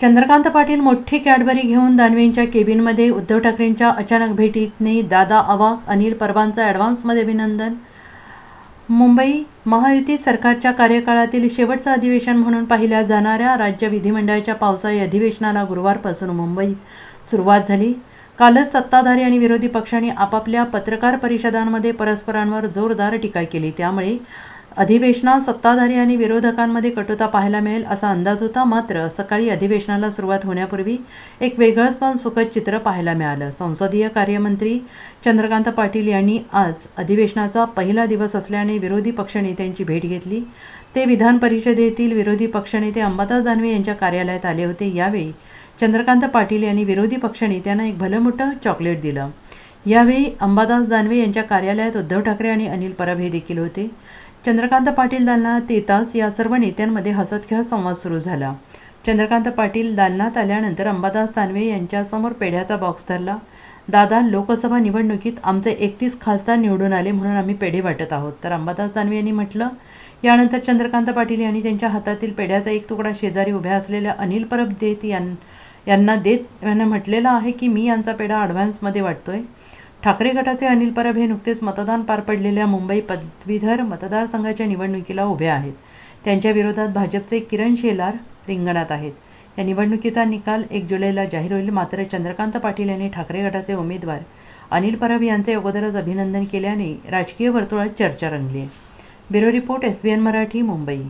चंद्रकांत पाटील मोठी कॅडबरी घेऊन दानवेंच्या केबिनमध्ये उद्धव ठाकरेंच्या अचानक भेटीतने दादा अवाक अनिल परबांचं ॲडव्हान्समध्ये अभिनंदन. मुंबई महायुती सरकारच्या कार्यकाळातील शेवटचं अधिवेशन म्हणून पाहिल्या जाणाऱ्या राज्य विधिमंडळाच्या पावसाळी अधिवेशनाला गुरुवारपासून मुंबईत सुरुवात झाली. कालच सत्ताधारी आणि विरोधी पक्षांनी आपापल्या पत्रकार परिषदांमध्ये परस्परांवर जोरदार टीका केली. त्यामुळे अधिवेशनात सत्ताधारी आणि विरोधकांमध्ये कटुता पाहायला मिळेल असा अंदाज होता मात्र सकाळी अधिवेशनाला सुरुवात होण्यापूर्वी एक वेगळंच पण सुखद चित्र पाहायला मिळालं. संसदीय कार्यमंत्री चंद्रकांत पाटील यांनी आज अधिवेशनाचा पहिला दिवस असल्याने विरोधी पक्षनेत्यांची भेट घेतली. ते विधान परिषदेतील विरोधी पक्षनेते अंबादास दानवे यांच्या कार्यालयात आले होते. यावेळी चंद्रकांत पाटील यांनी विरोधी पक्षनेत्यांना एक भलं मोठं चॉकलेट दिलं. यावेळी अंबादास दानवे यांच्या कार्यालयात उद्धव ठाकरे आणि अनिल परब हे देखील होते. चंद्रकांत पाटील दालनात येताच या सर्व नेत्यांमध्ये हसत खेळत संवाद सुरू झाला. चंद्रकांत पाटील दालनात आल्यानंतर अंबादास दानवे यांच्यासमोर पेढ्याचा बॉक्स धरला. दादा लोकसभा निवडणुकीत आमचे एकतीस खासदार निवडून आले म्हणून आम्ही पेढे वाटत आहोत तर अंबादास दानवे यांनी म्हटलं यानंतर चंद्रकांत पाटील यांनी त्यांच्या हातातील पेढ्याचा एक तुकडा शेजारी उभ्या असलेल्या अनिल परब देत यां यांना देत यांना म्हटलेलं आहे की मी यांचा पेढा ॲडव्हान्समध्ये वाटतोय. ठाकरे गटाचे अनिल परब हे नुकतेच मतदान पार पडलेल्या मुंबई पदवीधर मतदारसंघाच्या निवडणुकीला उभे आहेत. त्यांच्या विरोधात भाजपचे किरण शेलार रिंगणात आहेत. या निवडणुकीचा निकाल एक जुलैला जाहीर होईल. मात्र चंद्रकांत पाटील यांनी ठाकरे गटाचे उमेदवार अनिल परब यांचे अगोदरच अभिनंदन केल्याने राजकीय वर्तुळात चर्चा रंगली आहे. Bureau report S B N Marathi Mumbai.